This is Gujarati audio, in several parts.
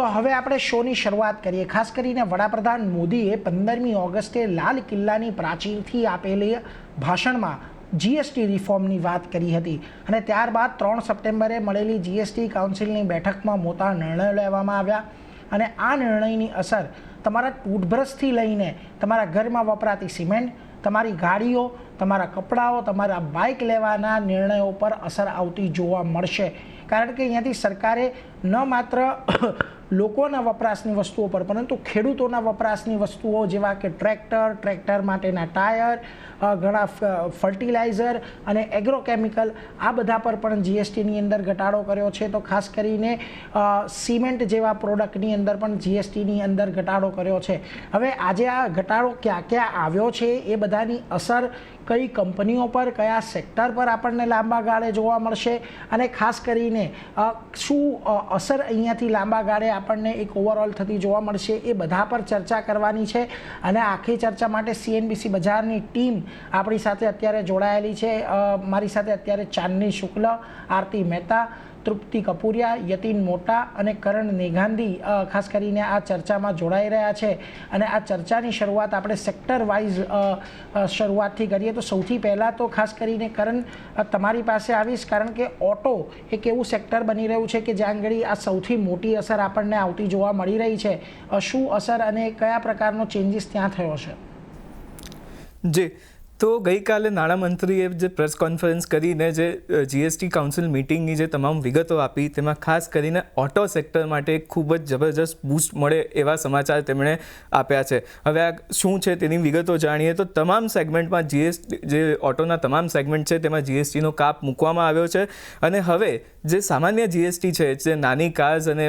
તો હવે આપણે શોની શરૂઆત કરીએ. ખાસ કરીને વડાપ્રધાન મોદીએ પંદરમી ઓગસ્ટે લાલ કિલ્લાની પ્રાચીરથી આપેલી ભાષણમાં જીએસટી રિફોર્મની વાત કરી હતી અને ત્યારબાદ ત્રણ સપ્ટેમ્બરે મળેલી જીએસટી કાઉન્સિલની બેઠકમાં મોટા નિર્ણયો લેવામાં આવ્યા અને આ નિર્ણયની અસર તમારા ટૂથબ્રશથી લઈને તમારા ઘરમાં વપરાતી સિમેન્ટ, તમારી ગાડીઓ, તમારા કપડાઓ, તમારા બાઇક લેવાના નિર્ણયો પર અસર આવતી જોવા મળશે. કારણ કે અહીંયાથી સરકારે ન માત્ર લોકોના વપરાશની વસ્તુઓ પર, પરંતુ ખેડૂતોના વપરાશની વસ્તુઓ જેવા કે ટ્રેક્ટર ટ્રેક્ટર માટેના ટાયર ઘણા ફર્ટિલાઇઝર અને એગ્રોકેમિકલ, આ બધા પર પણ જીએસટીની અંદર ઘટાડો કર્યો છે. તો ખાસ કરીને સિમેન્ટ જેવા પ્રોડક્ટની અંદર પણ જીએસટીની અંદર ઘટાડો કર્યો છે. હવે આજે આ ઘટાડો ક્યાં ક્યાં આવ્યો છે એ બધાની અસર કઈ કંપનીઓ પર, કયા સેક્ટર પર આપણને લાંબા ગાળે જોવા મળશે અને ખાસ કરીને શું અસર અહીંયાથી લાંબા ગાળે આપણને એક ઓવરઓલ થતી જોવા મળશે એ બધા પર ચર્ચા કરવાની છે. અને આખી ચર્ચા માટે સીએનબીસી બજારની ટીમ આપણી સાથે અત્યારે જોડાયેલી છે. મારી સાથે અત્યારે ચાંદની શુક્લ, આરતી મહેતા તૃપ્તિ કપૂરિયા યતીન મોટા અને કરણ મેઘાંધી ખાસ કરીને આ ચર્ચામાં જોડાઈ રહ્યા છે. અને આ ચર્ચાની શરૂઆત આપણે સેક્ટર વાઇઝ શરૂઆતથી કરીએ તો સૌથી પહેલાં તો ખાસ કરીને કરણ તમારી પાસે આવીશ કારણ કે ઓટો એક એવું સેક્ટર બની રહ્યું છે કે જ્યાં આગળ આ સૌથી મોટી અસર આપણને આવતી જોવા મળી રહી છે. શું અસર અને કયા પ્રકારનો ચેન્જીસ ત્યાં થયો છે? જી. તો ગઈકાલે નાણામંત્રીએ જે પ્રેસ કોન્ફરન્સ કરીને જે જીએસટી કાઉન્સિલ મિટિંગની જે તમામ વિગતો આપી, તેમાં ખાસ કરીને ઓટો સેક્ટર માટે ખૂબ જ જબરજસ્ત બૂસ્ટ મળે એવા સમાચાર તેમણે આપ્યા છે. હવે આ શું છે તેની વિગતો જાણીએ તો તમામ સેગમેન્ટમાં જીએસટી જે ઓટોના તમામ સેગમેન્ટ છે તેમાં જીએસટીનો કાપ મૂકવામાં આવ્યો છે અને હવે જે સામાન્ય જીએસટી છે, જે નાની કાર્સ અને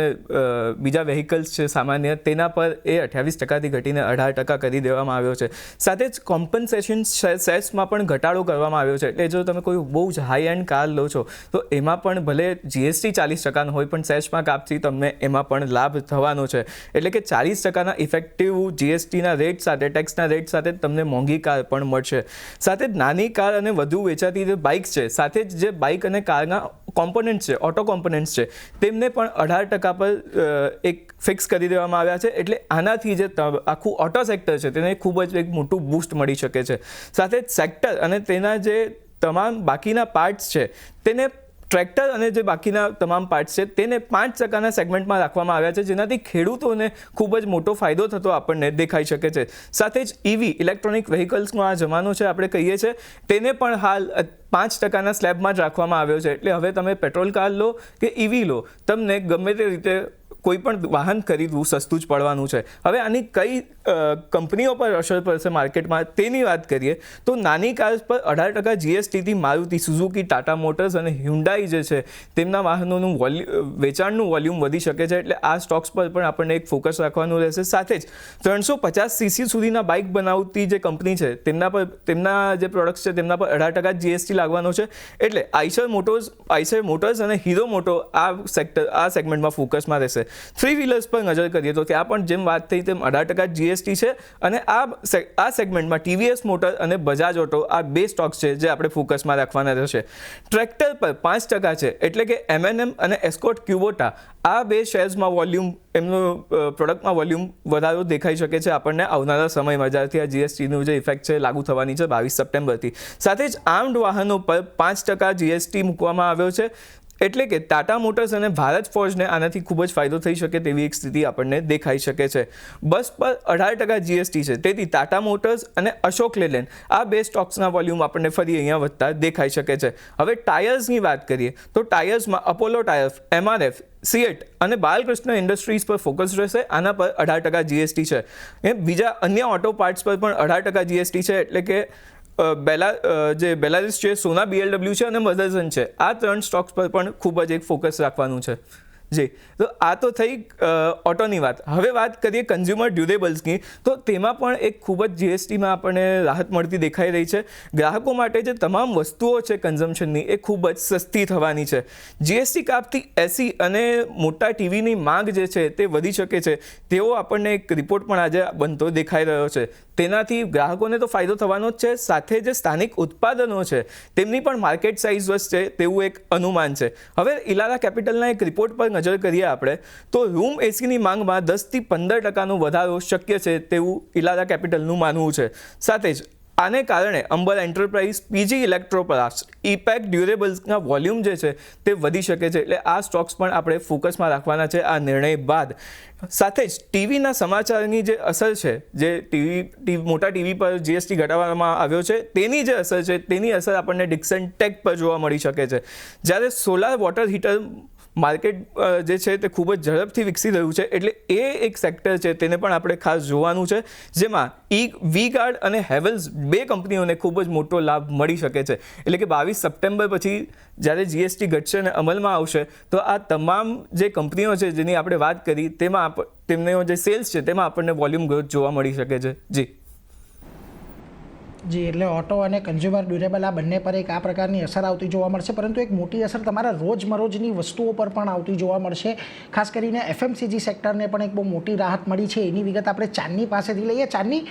બીજા વેહિકલ્સ છે સામાન્ય, તેના પર એ અઠ્યાવીસ ટકાથી ઘટીને અઢાર ટકા કરી દેવામાં આવ્યો છે. સાથે જ કોમ્પન્સેશન સેસમાં પણ ઘટાડો કરવામાં આવ્યો છે. એટલે જો તમે કોઈ બહુ જ હાઈ એન્ડ કાર લો છો, તો એમાં પણ ભલે જીએસટી ચાલીસ ટકાનો હોય, પણ સેસમાં કાપથી તમને એમાં પણ લાભ થવાનો છે. એટલે કે ચાલીસ ટકાના ઇફેક્ટિવ જીએસટીના રેટ સાથે ટેક્સના રેટ સાથે તમને મોંઘી કાર પણ મળશે. સાથે જ નાની કાર અને વધુ વેચાતી જે બાઇક્સ છે, સાથે જ જે બાઇક અને કારના કોમ્પોનન્ટ્સ છે ઓટો કોમ્પોનન્ટ્સ છે, તેમને પણ અઢાર ટકા પર એક ફિક્સ કરી દેવામાં આવ્યા છે. એટલે આનાથી જે આખું ઓટો સેક્ટર છે, તેને ખૂબ જ એક મોટું બૂસ્ટ મળી શકે છે. સાથે સેક્ટર અને તેના જે તમામ બાકીના પાર્ટ્સ છે, તેને ટ્રેક્ટર અને જે બાકીના તમામ પાર્ટ્સ છે, તેને પાંચ ટકાના સેગમેન્ટમાં રાખવામાં આવ્યા છે, જેનાથી ખેડૂતોને ખૂબ જ મોટો ફાયદો થતો આપણને દેખાઈ શકે છે. સાથે જ ઈવી ઇલેક્ટ્રોનિક વ્હીકલ્સનો આ જમાનો છે, આપણે કહીએ છીએ, તેને પણ હાલ પાંચ ટકાના સ્લેબમાં જ રાખવામાં આવ્યો છે. એટલે હવે તમે પેટ્રોલ કાર લો કે ઈવી લો, તમને ગમે તે રીતે કોઈ પણ વાહન ખરીદવું સસ્તું જ પડવાનું છે. હવે આની કઈ કંપનીઓ પર અસર પડશે માર્કેટમાં તેની વાત કરીએ, તો નાની કાર્સ પર અઢાર ટકા જીએસટીથી મારુતિ સુઝુકી ટાટા મોટર્સ અને હ્યુન્ડાઈ જે છે, તેમના વાહનોનું વોલ્યુ વેચાણનું વોલ્યુમ વધી શકે છે એટલે આ સ્ટોક્સ પર પણ આપણને એક ફોકસ રાખવાનું રહેશે. સાથે જ ત્રણસો પચાસ સીસી સુધીના બાઇક બનાવતી જે કંપની છે, તેમના પર, તેમના જે પ્રોડક્ટ્સ છે, તેમના પર અઢાર ટકા જીએસટી લાગવાનો છે. એટલે આઈસર મોટર્સ આઈસર મોટર્સ અને હીરો મોટો આ સેક્ટર આ સેગમેન્ટમાં ફોકસમાં રહેશે. થ્રી વ્હીલર્સ પર નજર કરીએ તો ત્યાં પણ જેમ વાત થઈ તેમ અઢાર ટકા જીએસટી છે અને આ આ સેગમેન્ટમાં ટીવીએસ મોટર અને બજાજ ઓટો આ બે સ્ટોક્સ છે જે આપણે ફોકસમાં રાખવાના રહેશે. ટ્રેક્ટર પર પાંચ ટકા છે એટલે કે એમએનએમ અને એસ્કોટ ક્યુબોટા આ બે શેર્સમાં વોલ્યુમ એમનો પ્રોડક્ટમાં વોલ્યુમ વધારો દેખાઈ શકે છે આપણને આવનારા સમયમાં, જ્યારથી આ જીએસટીનું જે ઇફેક્ટ છે લાગુ થવાની છે બાવીસ સપ્ટેમ્બરથી. સાથે જ આર્મ્ડ વાહનો પર પાંચ ટકા જીએસટી મૂકવામાં આવ્યો છે. એટલે કે ટાટા મોટર્સ અને ભારત ફોર્જને આનાથી ખૂબ જ ફાયદો થઈ શકે તેવી એક સ્થિતિ આપણને દેખાઈ શકે છે. બસ પર અઢાર ટકા જીએસટી છે. તેથી ટાટા મોટર્સ અને અશોક લેલેન્ડ આ બે સ્ટોક્સના વોલ્યુમ આપણને ફરી અહીંયા વધતા દેખાઈ શકે છે. હવે ટાયર્સની વાત કરીએ તો ટાયર્સમાં અપોલો ટાયર્સ એમઆરએફ સીએટ અને બાલકૃષ્ણ ઇન્ડસ્ટ્રીઝ પર ફોકસ રહેશે. આના પર અઢાર ટકા જીએસટી છે. એ બીજા અન્ય ઓટો પાર્ટ્સ પર પણ અઢાર ટકા જીએસટી છે. એટલે કે બેલા જે બેલારિસ છે, સોના બીએલડબ્લ્યુ છે અને મધરસન છે. આ ત્રણ સ્ટોક્સ પર પણ ખૂબ જ એક ફોકસ રાખવાનું છે. જી. તો આ તો થઈ ઓટોની વાત. હવે વાત કરીએ કન્ઝ્યુમર ડ્યુરેબલ્સની તો તેમાં પણ એક ખૂબ જ જીએસટીમાં આપણને રાહત મળતી દેખાઈ રહી છે. ગ્રાહકો માટે જે તમામ વસ્તુઓ છે કન્ઝમ્પશનની એ ખૂબ જ સસ્તી થવાની છે. જીએસટી કાપથી એસી અને મોટા ટીવીની માંગ જે છે તે વધી શકે છે. તેવો આપણને એક રિપોર્ટ પણ આજે બનતો દેખાઈ રહ્યો છે. તેનાથી ગ્રાહકોને તો ફાયદો થવાનો જ છે. સાથે જે સ્થાનિક ઉત્પાદનો છે, તેમની પણ માર્કેટ સાઇઝ વધશે તેવું એક અનુમાન છે. હવે ઇલારા કેપિટલના એક રિપોર્ટ પર નજર કરીએ આપણે, તો રૂમ એસીની માંગમાં દસથી પંદર ટકાનો વધારો શક્ય છે તેવું ઇલારા કેપિટલનું માનવું છે. સાથે જ આને કારણે Amber enterprise PG electroplast Epack ડ્યુરેબલ્સના volume જે છે તે વધી શકે છે, એટલે આ સ્ટોક્સ પણ આપણે ફોકસમાં રાખવાના છે આ નિર્ણય બાદ. સાથે જ ટીવીના સમાચારની જે અસર છે, જે ટીવી મોટા ટીવી પર જીએસટી ઘટાડવામાં આવ્યો છે, તેની જે અસર છે તેની અસર આપણને ડિક્સન ટેક પર જોવા મળી શકે છે. જ્યારે સોલાર વોટર હીટર માર્કેટ જે છે તે ખૂબ જ ઝડપથી વિકસી રહ્યું છે. એટલે એ એક સેક્ટર છે તેને પણ આપણે ખાસ જોવાનું છે, જેમાં ઈ, વી ગાર્ડ અને હેવલ્સ બે કંપનીઓને ખૂબ જ મોટો લાભ મળી શકે છે. એટલે કે બાવીસ સપ્ટેમ્બર પછી જ્યારે જીએસટી ઘટશે અને અમલમાં આવશે, તો આ તમામ જે કંપનીઓ છે જેની આપણે વાત કરી, તેમાં તેમનો જે સેલ્સ છે, તેમાં આપણને વોલ્યુમ ગ્રોથ જોવા મળી શકે છે. જી. જી, એટલે ઓટો અને કન્ઝ્યુમર ડ્યુરેબલ આ બંને પર એક આ પ્રકારની અસર આવતી જોવા મળશે. પરંતુ એક મોટી અસર તમારા રોજમરોજની વસ્તુઓ પર પણ આવતી જોવા મળશે. ખાસ કરીને એફએમસીજી સેક્ટરને પણ એક બહુ મોટી રાહત મળી છે. એની વિગત આપણે ચાંદની પાસેથી લઈએ. ચાંદની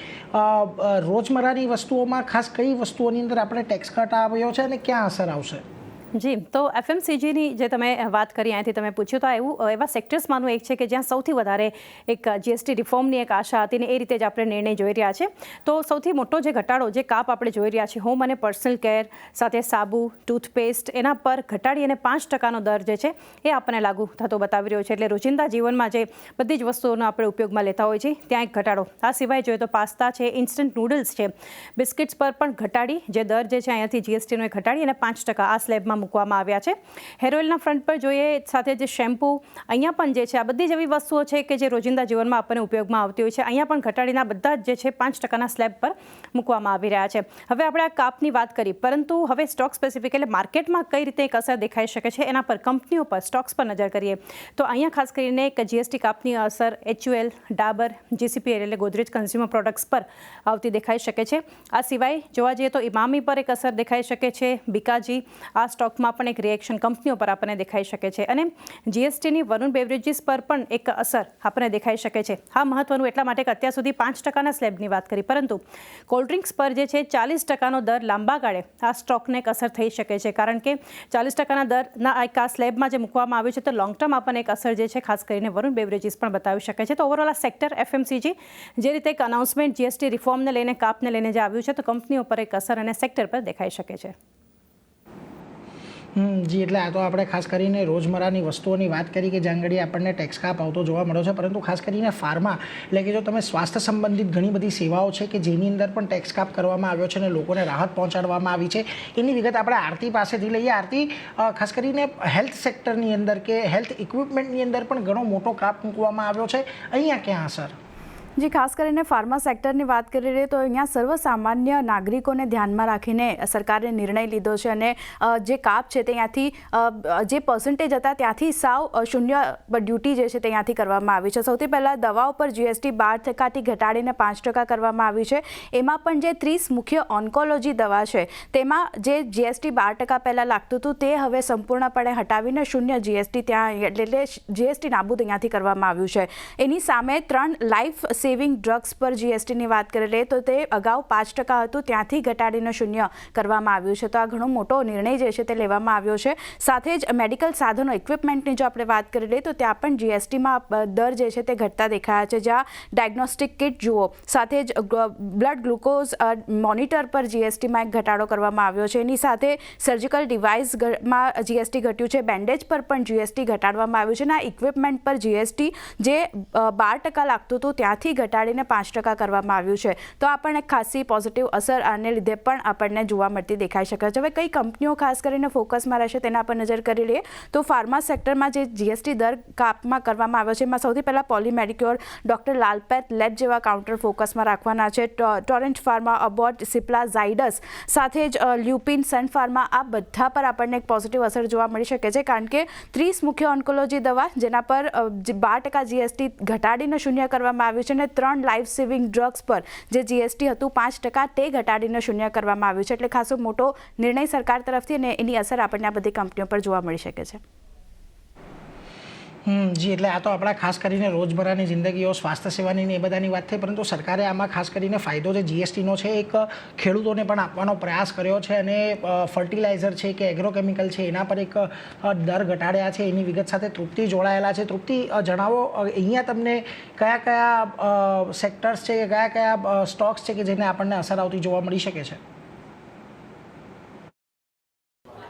રોજમર્રાની વસ્તુઓમાં ખાસ કઈ વસ્તુઓની અંદર આપણે ટેક્સ કટ આવ્યો છે અને ક્યાં અસર આવશે? જી, તો એફએમસીજીની જે તમે વાત કરી અહીંયાથી તમે પૂછ્યું, તો એવું એવા સેક્ટર્સમાંનું એક છે કે જ્યાં સૌથી વધારે એક જીએસટી રિફોર્મની એક આશા હતી ને એ રીતે જ આપણે નિર્ણય જોઈ રહ્યા છે. તો સૌથી મોટો જે ઘટાડો, જે કાપ આપણે જોઈ રહ્યા છીએ હોમ અને પર્સનલ કેર સાથે સાબુ ટૂથપેસ્ટ એના પર ઘટાડી અને પાંચ ટકાનો દર જે છે, એ આપણને લાગુ થતો બતાવી રહ્યો છે. એટલે રોજિંદા જીવનમાં જે બધી જ વસ્તુઓનો આપણે ઉપયોગમાં લેતા હોઈએ છીએ, ત્યાં એક ઘટાડો. આ સિવાય જોઈએ તો પાસ્તા છે ઇન્સ્ટન્ટ નૂડલ્સ છે. બિસ્કિટ્સ પર પણ ઘટાડી, જે દર જે છે, અહીંયાથી જીએસટીનો એ ઘટાડી અને પાંચ ટકા આ સ્લેબમાં મૂકવામાં આવ્યા છે. હેર ઓઇલના ફ્રન્ટ પર જોઈએ, સાથે જે શેમ્પૂ અહીંયા પણ જે છે, આ બધી જ એવી વસ્તુઓ છે કે જે રોજિંદા જીવનમાં આપણને ઉપયોગમાં આવતી હોય છે. અહીંયા પણ ઘટાડીના બધા જ જે છે, પાંચ ટકાના સ્લેબ પર મૂકવામાં આવી રહ્યા છે. હવે આપણે આ કાપની વાત કરી, પરંતુ હવે સ્ટોક સ્પેસિફિક એટલે માર્કેટમાં કઈ રીતે એક અસર દેખાઈ શકે છે, એના પર કંપનીઓ પર સ્ટોક્સ પર નજર કરીએ. તો અહીંયા ખાસ કરીને એક જીએસટી કાપની અસર એચયુએલ ડાબર જીસીપીએલ એટલે ગોદરેજ કન્ઝ્યુમર પ્રોડક્ટ્સ પર આવતી દેખાઈ શકે છે. આ સિવાય જોવા જઈએ તો ઇમામી પર એક અસર દેખાઈ શકે છે બિકાજી આ સ્ટોકમાં પણ એક રિએક્શન કંપનીઓ પર આપણને દેખાઈ શકે છે. અને જીએસટીની વરુણ બેવરેજીસ પર પણ એક અસર આપણને દેખાઈ શકે છે. હા, મહત્વનું એટલા માટે કે અત્યાર સુધી પાંચ ટકાના સ્લેબની વાત કરી. પરંતુ કોલ્ડ ડ્રિંક્સ પર જે છે, ચાલીસ ટકાનો દર લાંબા ગાળે આ સ્ટોકને એક અસર થઈ શકે છે. કારણ કે ચાલીસ ટકાના દરના એક આ સ્લેબમાં જે મૂકવામાં આવ્યું છે, તો લોંગ ટર્મ આપણને એક અસર જે છે, ખાસ કરીને વરુણ બેવરેજીસ પણ બતાવી શકે છે. તો ઓવરઓલ આ સેક્ટર એફએમસીજી જે રીતે એક અનાઉન્સમેન્ટ જીએસટી રિફોર્મને લઈને, કાપને લઈને જે આવ્યું છે, તો કંપનીઓ પર એક અસર અને સેક્ટર પર દેખાઈ શકે છે. જી, એટલે આ તો આપણે ખાસ કરીને રોજમર્રાની વસ્તુઓની વાત કરી કે જ્યાં ઘડી આપણને ટેક્સ કાપ આવતો જોવા મળ્યો છે, પરંતુ ખાસ કરીને ફાર્મા એટલે કે જો તમે સ્વાસ્થ્ય સંબંધિત ઘણી બધી સેવાઓ છે કે જેની અંદર પણ ટેક્સ કાપ કરવામાં આવ્યો છે અને લોકોને રાહત પહોંચાડવામાં આવી છે, એની વિગત આપણે આરતી પાસેથી લઈએ. આરતી ખાસ કરીને હેલ્થ સેક્ટરની અંદર કે હેલ્થ ઇક્વિપમેન્ટની અંદર પણ ઘણો મોટો કાપ મૂકવામાં આવ્યો છે. અહીંયા ક્યાં અસર જે ખાસ કરીને ફાર્મા સેક્ટરની વાત કરી રહીએ તો અહીંયા સર્વસામાન્ય નાગરિકોને ધ્યાનમાં રાખીને સરકારે નિર્ણય લીધો છે અને જે કાપ છે ત્યાંથી જે પર્સન્ટેજ હતા ત્યાંથી સાવ શૂન્ય ડ્યુટી જે છે ત્યાંથી કરવામાં આવી છે. સૌથી પહેલાં દવાઓ પર જીએસટી બાર ટકાથી ઘટાડીને પાંચ ટકા કરવામાં આવી છે. એમાં પણ જે ત્રીસ મુખ્ય ઓન્કોલોજી દવા છે, તેમાં જે જીએસટી બાર ટકા પહેલાં લાગતું હતું, તે હવે સંપૂર્ણપણે હટાવીને શૂન્ય જીએસટી ત્યાં એટલે જીએસટી નાબૂદ અહીંયાથી કરવામાં આવ્યું છે. એની સામે ત્રણ લાઈફ સેવિંગ ડ્રગ્સ પર જીએસટીની વાત કરી લઈએ તો તે અગાઉ પાંચ ટકા હતું, ત્યાંથી ઘટાડીને શૂન્ય કરવામાં આવ્યું છે. તો આ ઘણો મોટો નિર્ણય જે છે તે લેવામાં આવ્યો છે. સાથે જ મેડિકલ સાધનો, ઇક્વિપમેન્ટની જો આપણે વાત કરી લઈએ તો ત્યાં પણ જીએસટીમાં દર જે છે તે ઘટતા દેખાયા છે. જ્યાં ડાયગ્નોસ્ટિક કિટ જુઓ, સાથે જ બ્લડ ગ્લુકોઝ મોનિટર પર જીએસટીમાં એક ઘટાડો કરવામાં આવ્યો છે. એની સાથે સર્જિકલ ડિવાઇસમાં જીએસટી ઘટ્યું છે. બેન્ડેજ પર પણ જીએસટી ઘટાડવામાં આવ્યું છે. અને આ ઇક્વિપમેન્ટ પર જીએસટી જે બાર ટકા લાગતું હતું, ત્યાંથી ઘટાડીને પાંચ ટકા કરવામાં આવ્યું છે. તો આપણને ખાસી પોઝિટિવ અસર આને લીધે પણ આપણને જોવા મળતી દેખાઈ શકે છે. હવે કઈ કંપનીઓ ખાસ કરીને ફોકસમાં રહેશે તેના પર નજર કરી લઈએ. તો ફાર્મા સેક્ટરમાં જે જીએસટી દર કાપમાં કરવામાં આવ્યો છે, એમાં સૌથી પહેલાં પોલીમેડિક્યોર ડૉક્ટર લાલપેથ લેબ જેવા કાઉન્ટર ફોકસમાં રાખવાના છે. ટોરેન્ટ ફાર્મા અબોટ સિપ્લા ઝાયડસ સાથે જ લ્યુપિન સન ફાર્મા આ બધા પર આપણને એક પોઝિટિવ અસર જોવા મળી શકે છે. કારણ કે ત્રીસ મુખ્ય ઓન્કોલોજી દવા જેના પર બાર ટકા જીએસટી ઘટાડીને શૂન્ય કરવામાં આવ્યું છે અને ત્રણ લાઈફ સેવિંગ ડ્રગ્સ પર, જે જીએસટી હતું, પાંચ ટકા તે ઘટાડીને શૂન્ય કરવામાં આવ્યું છે. એટલે ખાસો મોટો નિર્ણય સરકાર તરફથી અને એની અસર આપણને આ બધી કંપનીઓ પર જોવા મળી શકે છે. જી, એટલે આ તો આપણા ખાસ કરીને રોજબરાની જિંદગીઓ, સ્વાસ્થ્ય સેવાની એ બધાની વાત થઈ, પરંતુ સરકારે આમાં ખાસ કરીને ફાયદો જે જીએસટીનો છે, એક ખેડૂતોને પણ આપવાનો પ્રયાસ કર્યો છે અને ફર્ટિલાઇઝર છે કે એગ્રોકેમિકલ છે, એના પર એક દર ઘટાડ્યા છે, એની વિગત સાથે તૃપ્તિ જોડાયેલા છે. તૃપ્તિ જણાવો અહીંયા તમને કયા કયા સેક્ટર્સ છે કે કયા કયા સ્ટોક્સ છે કે જેને આપણને અસર આવતી જોવા મળી શકે છે?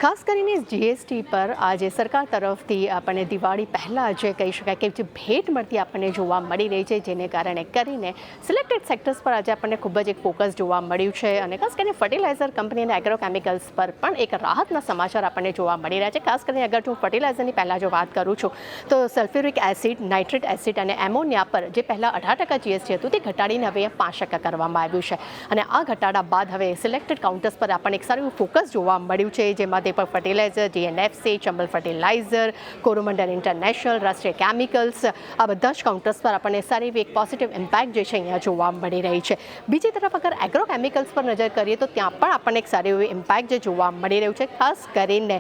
ખાસ કરીને જીએસટી પર આજે સરકાર તરફથી આપણને દિવાળી પહેલાં જે કહી શકાય કે જે ભેટ મળતી આપણને જોવા મળી રહી છે, જેને કારણે કરીને સિલેક્ટેડ સેક્ટર્સ પર આજે આપણને ખૂબ જ એક ફોકસ જોવા મળ્યું છે અને ખાસ કરીને ફર્ટિલાઇઝર કંપની અને એગ્રોકેમિકલ્સ પર પણ એક રાહતના સમાચાર આપણને જોવા મળી રહ્યા છે. ખાસ કરીને અગર હું ફર્ટિલાઇઝરની પહેલાં જો વાત કરું છું, તો સલ્ફ્યુરિક એસિડ નાઇટ્રેટ એસિડ અને એમોનિયા પર જે પહેલાં અઢાર ટકા જીએસટી હતું, તે ઘટાડીને હવે પાંચ ટકા કરવામાં આવ્યું છે. અને આ ઘટાડા બાદ હવે સિલેક્ટેડ કાઉન્ટર્સ પર આપણને એક સારું ફોકસ જોવા મળ્યું છે, જેમાં Deepak fertiliser GNFC Chambal fertiliser Coromandel international Rashtriya chemicals આ બધા જ કાઉન્ટર્સ પર આપણને સારી એવી એક પોઝિટિવ ઇમ્પેક્ટ જે છે અહીંયા જોવા મળી રહી છે. બીજી તરફ અગર એગ્રો કેમિકલ્સ પર નજર કરીએ તો ત્યાં પણ આપણને એક સારી એવી ઇમ્પેક્ટ જે જોવા મળી રહ્યું છે. ખાસ કરીને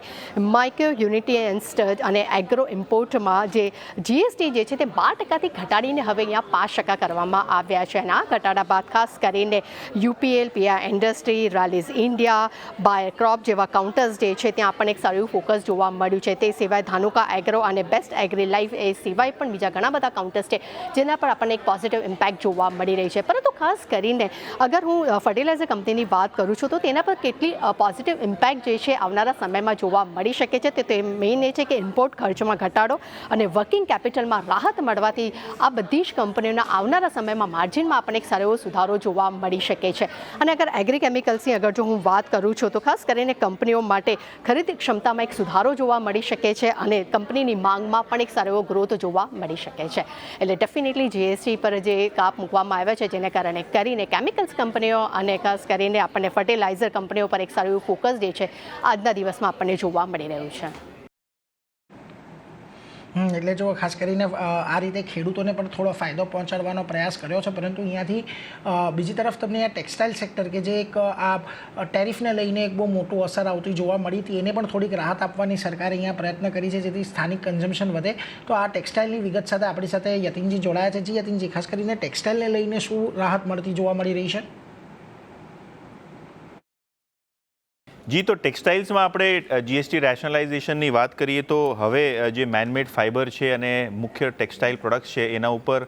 માઇક્રો યુનિટી અને એગ્રો ઇમ્પોર્ટમાં જે જીએસટી જે છે તે બાર ટકાથી ઘટાડીને હવે અહીંયા પાંચ ટકા કરવામાં આવ્યા છે. અને આ ઘટાડા બાદ ખાસ કરીને UPL PR industry Rallis India Bayer crop જેવા કાઉન્ટર્સ જે છે, ત્યાં આપણને એક સારું ફોકસ જોવા મળ્યું છે. તે સિવાય ધાનુકા એગ્રો અને બેસ્ટ એગ્રી લાઈફ એ સિવાય પણ બીજા ઘણા બધા કાઉન્ટર્સ છે, જેના પર આપણને એક પોઝિટિવ ઇમ્પેક્ટ જોવા મળી રહી છે. પરંતુ ખાસ કરીને અગર હું ફર્ટિલાઇઝર કંપનીની વાત કરું છું, તો તેના પર કેટલી પોઝિટિવ ઇમ્પેક્ટ જે છે આવનારા સમયમાં જોવા મળી શકે છે? તે- તે મેઇન એ છે કે ઇમ્પોર્ટ ખર્ચમાં ઘટાડો અને વર્કિંગ કેપિટલમાં રાહત મળવાથી આ બધી જ કંપનીઓના આવનારા સમયમાં માર્જિનમાં આપણને એક સારો એવો સુધારો જોવા મળી શકે છે. અને અગર એગ્રી કેમિકલ્સની અગર જો હું વાત કરું છું, તો ખાસ કરીને કંપનીઓ માટે ખરીદી ક્ષમતામાં એક સુધારો જોવા મળી શકે છે અને કંપનીની માંગમાં પણ એક સારો એવો ગ્રોથ જોવા મળી શકે છે. એટલે ડેફિનેટલી જીએસટી પર જે કાપ મૂકવામાં આવ્યા છે, જેને કારણે કરીને કેમિકલ્સ કંપનીઓ અને ખાસ કરીને આપણને ફર્ટિલાઇઝર કંપનીઓ પર એક સારું એવું ફોકસ જે છે, આજના દિવસમાં આપણને જોવા મળી રહ્યું છે. એટલે જો ખાસ કરીને આ રીતે ખેડૂતોને પણ થોડો ફાયદો પહોંચાડવાનો પ્રયાસ કર્યો છે, પરંતુ અહીંયાથી બીજી તરફ તમને આ ટેક્સટાઇલ સેક્ટર કે જે એક આ ટેરિફને લઈને એક બહુ મોટું અસર આવતી જોવા મળી હતી, એને પણ થોડીક રાહત આપવાની સરકારે અહીંયા પ્રયત્ન કરી છે, જેથી સ્થાનિક કન્ઝમ્પશન વધે. તો આ ટેક્સટાઇલની વિગત સાથે આપણી સાથે યતિનજી જોડાયા છે. જી યતિનજી, ખાસ કરીને ટેક્સટાઇલને લઈને શું રાહત મળતી જોવા મળી રહી છે? જી, તો ટેક્સટાઇલ્સમાં આપણે જીએસટી રેશનલાઇઝેશનની વાત કરીએ તો હવે જે મેનમેડ ફાઇબર છે અને મુખ્ય ટેક્સટાઇલ પ્રોડક્ટ્સ છે, એના ઉપર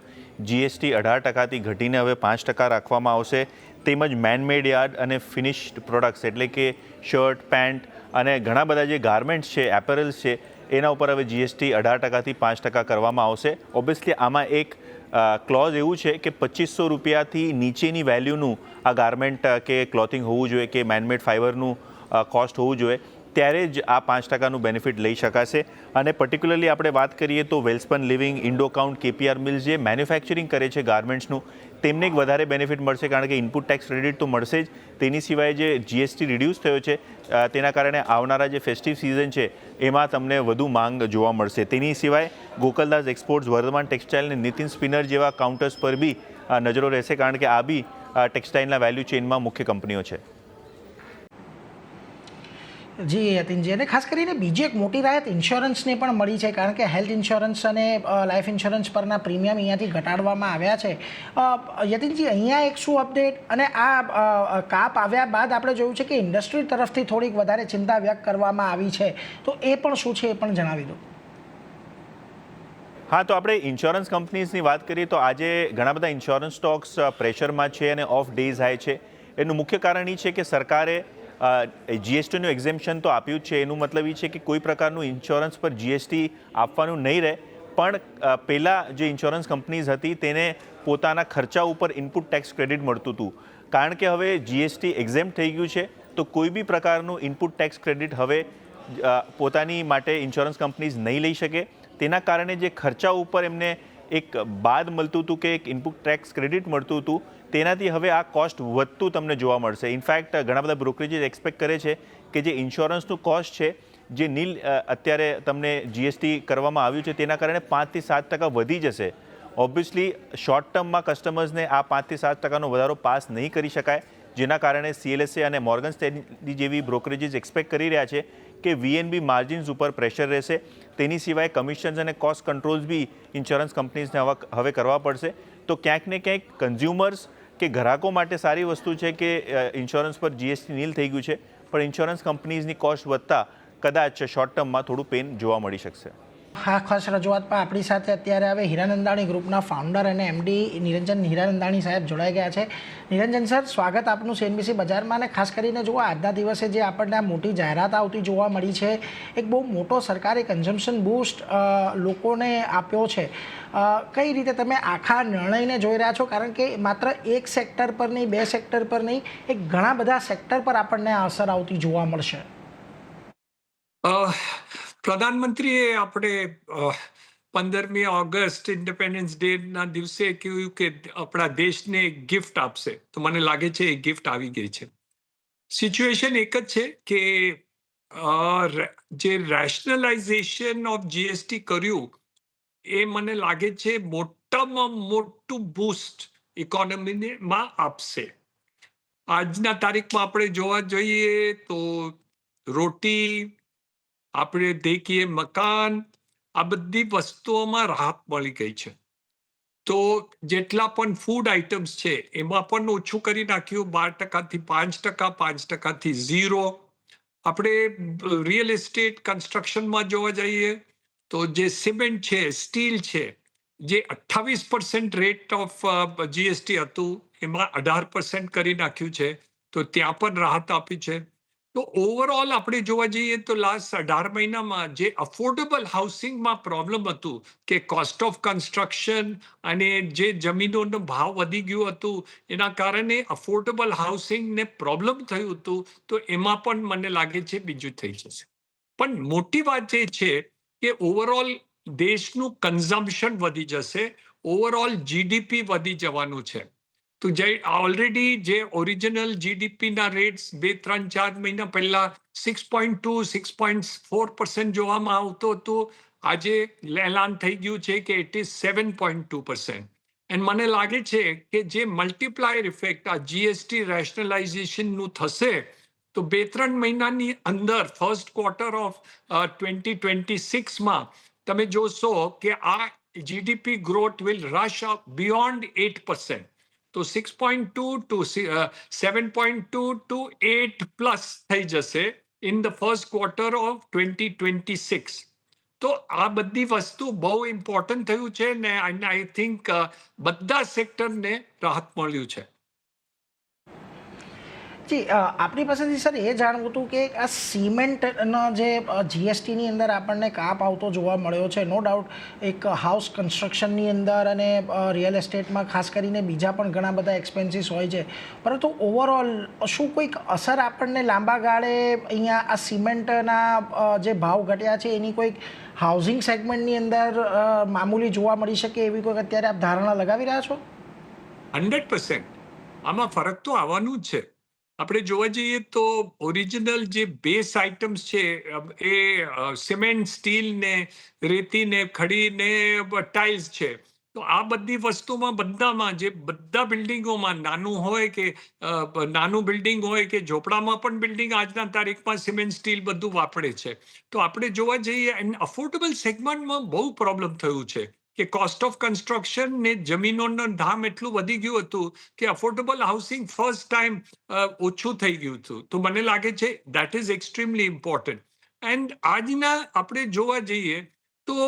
જીએસટી અઢાર ટકાથી ઘટીને હવે પાંચ ટકા રાખવામાં આવશે. તેમજ મેનમેડ યાર્ડ અને ફિનિશ્ડ પ્રોડક્ટ્સ એટલે કે શર્ટ પેન્ટ અને ઘણા બધા જે ગાર્મેન્ટ્સ છે એપરલ્સ છે, એના ઉપર હવે જીએસટી અઢાર ટકાથી પાંચ ટકા કરવામાં આવશે. ઓબ્વિયસલી આમાં એક ક્લોઝ એવું છે કે પચીસો રૂપિયાથી નીચેની વેલ્યુનું આ ગાર્મેન્ટ કે ક્લોથિંગ હોવું જોઈએ કે મેનમેડ ફાઇબરનું કોસ્ટ હોવું જોઈએ, ત્યારે જ આ પાંચ ટકાનું બેનિફિટ લઈ શકાશે. અને પર્ટિક્યુલરલી આપણે વાત કરીએ તો વેલ્સપન લિવિંગ ઇન્ડોકાઉન્ટ કેપીઆર મિલ્સ જે મેન્યુફેક્ચરિંગ કરે છે ગાર્મેન્ટ્સનું તેમને એક વધારે બેનિફિટ મળશે કારણ કે ઇનપુટ ટેક્સ ક્રેડિટ તો મળશે જ. તેની સિવાય જે જીએસટી રિડ્યુસ થયો છે તેના કારણે આવનારા જે ફેસ્ટિવ સિઝન છે, એમાં તમને વધુ માંગ જોવા મળશે. તેની સિવાય ગોકલદાસ એક્સપોર્ટ્સ વર્ધમાન ટેક્સટાઇલ અને નીતિન સ્પિનર જેવા કાઉન્ટર્સ પર બી નજરો રહેશે કારણ કે આ બી ટેક્સટાઇલના વેલ્યુ ચેઇનમાં મુખ્ય કંપનીઓ છે. જી યતિનજી અને ખાસ કરીને બીજી એક મોટી રાહત ઇન્સ્યોરન્સને પણ મળી છે, કારણ કે હેલ્થ ઇન્સ્યોરન્સ અને લાઈફ ઇન્સ્યોરન્સ પરના પ્રીમિયમ અહીંયાથી ઘટાડવામાં આવ્યા છે. યતિનજી અહીંયા એક શું અપડેટ? અને આ કાપ આવ્યા બાદ આપણે જોયું છે કે ઇન્ડસ્ટ્રી તરફથી થોડીક વધારે ચિંતા વ્યક્ત કરવામાં આવી છે. તો એ પણ શું છે એ પણ જણાવી દો. હા, તો આપણે ઇન્સ્યોરન્સ કંપનીઝની વાત કરીએ તો આજે ઘણા બધા ઇન્સ્યોરન્સ સ્ટોક્સ પ્રેશરમાં છે અને ઓફ ડેઝ હાઈ છે. એનું મુખ્ય કારણ એ છે કે સરકારે જીએસટીનું એક્ઝેમ્પશન તો આપ્યું છે. એનું મતલબ એ છે કે કોઈ પ્રકારનું ઇન્સ્યોરન્સ પર જીએસટી આપવાનું નહીં રહે. પણ પહેલાં જે ઇન્સ્યોરન્સ કંપનીઝ હતી તેને પોતાના ખર્ચા ઉપર ઇનપુટ ટેક્સ ક્રેડિટ મળતું હતું. કારણ કે હવે જીએસટી એક્ઝેમ્પ થઈ ગયું છે, તો કોઈ બી પ્રકારનું ઇનપુટ ટેક્સ ક્રેડિટ હવે પોતાની માટે ઇન્સ્યોરન્સ કંપનીઝ નહીં લઈ શકે. તેના કારણે જે ખર્ચા ઉપર એમને એક બાદ મળતું હતું કે એક ઇનપુટ ટેક્સ ક્રેડિટ મળતું હતું તેનાથી હવે આ કોસ્ટ વધતું તમને જોવા મળશે. ઇનફેક્ટ ઘણા બધા બ્રોકરેજીસ એક્સપેક્ટ કરે છે કે જે ઇન્સ્યોરન્સનું કોસ્ટ છે, જે નીલ અત્યારે તમને જીએસટી કરવામાં આવ્યું છે, તેના કારણે પાંચથી સાત ટકા વધી જશે. ઓબ્વિયસલી શોર્ટ ટર્મમાં કસ્ટમર્સને આ પાંચથી સાત ટકાનો વધારો પાસ નહીં કરી શકાય, જેના કારણે સીએલએસએ અને મોર્ગન સ્ટેનલી જેવી બ્રોકરેજીસ એક્સપેક્ટ કરી રહ્યા છે કે વીએનબી માર્જિન્સ ઉપર પ્રેશર રહેશે. તેની સિવાય કમિશન્સ અને કોસ્ટ કંટ્રોલ્સ બી ઇન્સ્યોરન્સ કંપનીઝને હવે કરવા પડશે. તો ક્યાંક ને ક્યાંક કન્ઝ્યુમર્સ કે ગ્રાહકો માટે સારી વસ્તુ છે કે ઇન્સ્યોરન્સ પર જીએસટી નીલ થઈ ગયું છે, પણ ઇન્સ્યોરન્સ કંપનીઝની કોસ્ટ વધતા કદાચ શોર્ટ ટર્મમાં થોડું પેન જોવા મળી શકશે. હા, ખાસ રજૂઆતમાં આપણી સાથે અત્યારે હવે હીરાનંદાણી ગ્રુપના ફાઉન્ડર અને એમડી નિરંજન હીરાનંદાણી સાહેબ જોડાઈ ગયા છે. નિરંજન સર, સ્વાગત આપનું સીએનબીસી બજારમાં અને ખાસ કરીને જુઓ, આજના દિવસે જે આપણને આ મોટી જાહેરાત આવતી જોવા મળી છે, એક બહુ મોટો સરકારે કન્ઝમ્પશન બૂસ્ટ લોકોને આપ્યો છે. કઈ રીતે તમે આખા નિર્ણયને જોઈ રહ્યા છો? કારણ કે માત્ર એક સેક્ટર પર નહીં, બે સેક્ટર પર નહીં, એક ઘણા બધા સેક્ટર પર આપણને અસર આવતી જોવા મળશે. પ્રધાનમંત્રીએ આપણે પંદરમી ઓગસ્ટ ઇન્ડિપેન્ડન્સ ડે ના દિવસે કહ્યું કે આપણા દેશને એક ગિફ્ટ આપશે. તો મને લાગે છે એ ગિફ્ટ આવી ગઈ છે. સિચ્યુએશન એક જ છે કે જે રેશનલાઇઝેશન ઓફ જીએસટી કર્યું, એ મને લાગે છે મોટામાં મોટું બૂસ્ટ ઇકોનોમીમાં આપશે. આજના તારીખમાં આપણે જોવા જોઈએ તો રોટી આપણે દેખીએ મકાન, આ બધી વસ્તુઓમાં રાહત મળી ગઈ છે. તો જેટલા પણ ફૂડ આઇટમ્સ છે, એમાં પણ ઓછું કરી નાખ્યું, બાર ટકાથી પાંચ ટકા, પાંચ ટકાથી ઝીરો આપણે રિયલ એસ્ટેટ કન્સ્ટ્રક્શનમાં જોવા જઈએ, તો જે સિમેન્ટ છે સ્ટીલ છે, જે અઠ્ઠાવીસ પર્સન્ટ રેટ ઓફ જીએસટી હતું, એમાં અઢાર પર્સન્ટ કરી નાખ્યું છે. તો ત્યાં પણ રાહત આપી છે. તો ઓવરઓલ આપણે જોવા જઈએ તો લાસ્ટ અઢાર મહિનામાં જે અફોર્ડેબલ હાઉસિંગમાં પ્રોબ્લેમ હતું કે કોસ્ટ ઓફ કન્સ્ટ્રક્શન અને જે જમીનોનો ભાવ વધી ગયું હતું, એના કારણે અફોર્ડેબલ હાઉસિંગને પ્રોબ્લેમ થયું હતું, તો એમાં પણ મને લાગે છે બીજું થઈ જશે. પણ મોટી વાત એ છે કે ઓવરઓલ દેશનું કન્ઝમ્પશન વધી જશે ઓવરઓલ જીડીપી વધી જવાનું છે. તો જે ઓલરેડી જે ઓરિજિનલ જીડીપીના રેટ્સ બે, ત્રણ, ચાર મહિના પહેલા six point two six point four percent જોવામાં આવતો હતો. આજે એલાન થઈ ગયું છે કે it is seven point two percent and મને લાગે છે કે જે મલ્ટીપ્લાયર ઇફેક્ટ આ જીએસટી રેશનલાઇઝેશનનું થશે, તો બે, ત્રણ મહિનાની અંદર first quarter of twenty twenty સિક્સમાં તમે જોશો કે આ GDP growth will rush up beyond eight percent તો six point two two seven point two two eight plus થઈ જશે in the first quarter of twenty twenty six તો આ બધી વસ્તુ બહુ ઇમ્પોર્ટન્ટ થયું છે ને આઈ થિંક બધા સેક્ટરને રાહત મળ્યું છે. જી આપણી પાસેથી સર એ જાણવું હતું કે આ સિમેન્ટનો જે જીએસટીની અંદર આપણને કાપ આવતો જોવા મળ્યો છે. નો ડાઉટ એક હાઉસ કન્સ્ટ્રક્શનની અંદર અને રિયલ એસ્ટેટમાં ખાસ કરીને બીજા પણ ઘણા બધા એક્સપેન્સીસ હોય છે. પરંતુ ઓવરઓલ શું કોઈક અસર આપણને લાંબા ગાળે અહીંયા આ સિમેન્ટના જે ભાવ ઘટ્યા છે એની કોઈક હાઉસિંગ સેગમેન્ટની અંદર મામૂલી જોવા મળી શકે એવી કોઈક અત્યારે આપ ધારણા લગાવી રહ્યા છો? Hundred percent. આમાં ફરક તો આવવાનું જ છે. આપણે જોવા જઈએ તો ઓરિજિનલ જે બેઝ આઇટમ્સ છે એ સિમેન્ટ સ્ટીલ ને રેતી ને ખડી ને ટાઇલ્સ છે. તો આ બધી વસ્તુમાં બધામાં જે બધા બિલ્ડિંગોમાં નાનું હોય કે નાનું બિલ્ડિંગ હોય કે ઝોપડામાં પણ બિલ્ડિંગ આજના તારીખમાં સિમેન્ટ સ્ટીલ બધું વાપરે છે. તો આપણે જોવા જઈએ અફોર્ડેબલ સેગમેન્ટમાં બહુ પ્રોબ્લેમ થયું છે. કે કોસ્ટ ઓફ કન્સ્ટ્રક્શન ને જમીનોનો ધામ એટલું વધી ગયું હતું કે અફોર્ડેબલ હાઉસિંગ ફર્સ્ટ ટાઈમ ઓછું થઈ ગયું હતું. તો મને લાગે છે that is extremely important and આજના આપણે જોવા જઈએ તો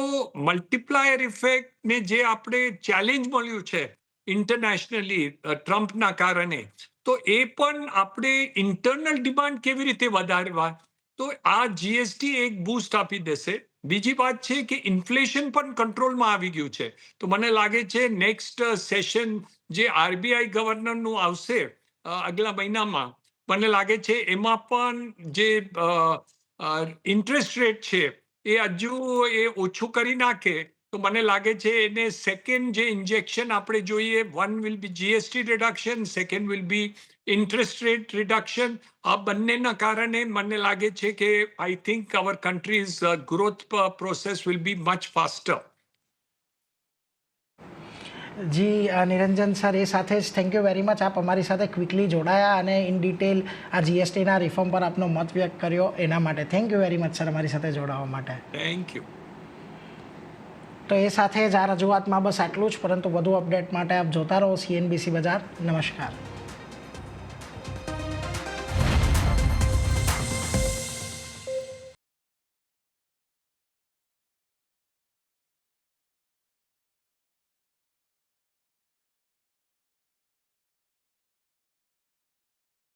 મલ્ટીપ્લાયર ઇફેક્ટ ને જે આપણે ચેલેન્જ મળ્યું છે ઇન્ટરનેશનલી ટ્રમ્પના કારણે, તો એ પણ આપણે ઇન્ટરનલ ડિમાન્ડ કેવી રીતે વધારવા? તો આ જીએસટી એક બૂસ્ટ આપી દેશે. બીજી વાત છે કે ઇન્ફ્લેશન પણ કંટ્રોલમાં આવી ગયું છે. તો મને લાગે છે નેક્સ્ટ સેશન જે આરબીઆઈ ગવર્નરનું આવશે આગલા મહિનામાં, મને લાગે છે એમાં પણ જે ઇન્ટરેસ્ટ રેટ છે એ હજુ એ ઓછું કરી નાખે તો મને લાગે છે એને સેકન્ડ જે ઇન્જેક્શન આપણે જોઈએ one will be GST reduction second will be interest rate reduction આ બંનેના કારણે મને લાગે છે કે I think our country's growth process will be much faster ji Niranjan sir એ સાથે જ. થેન્ક યુ વેરી મચ આપ અમારી સાથે ક્વિકલી જોડાયા અને ઇન ડિટેલ આ જીએસટીના રિફોર્મ પર આપનો મત વ્યક્ત કર્યો એના માટે. Thank you very much sir અમારી સાથે જોડાવા માટે. થેન્ક યુ તો એ સાથે જ આ રજૂઆતમાં બસ આટલું જ, પરંતુ વધુ અપડેટ માટે આપ જોતા રહો સીએનબીસી બજાર. નમસ્કાર.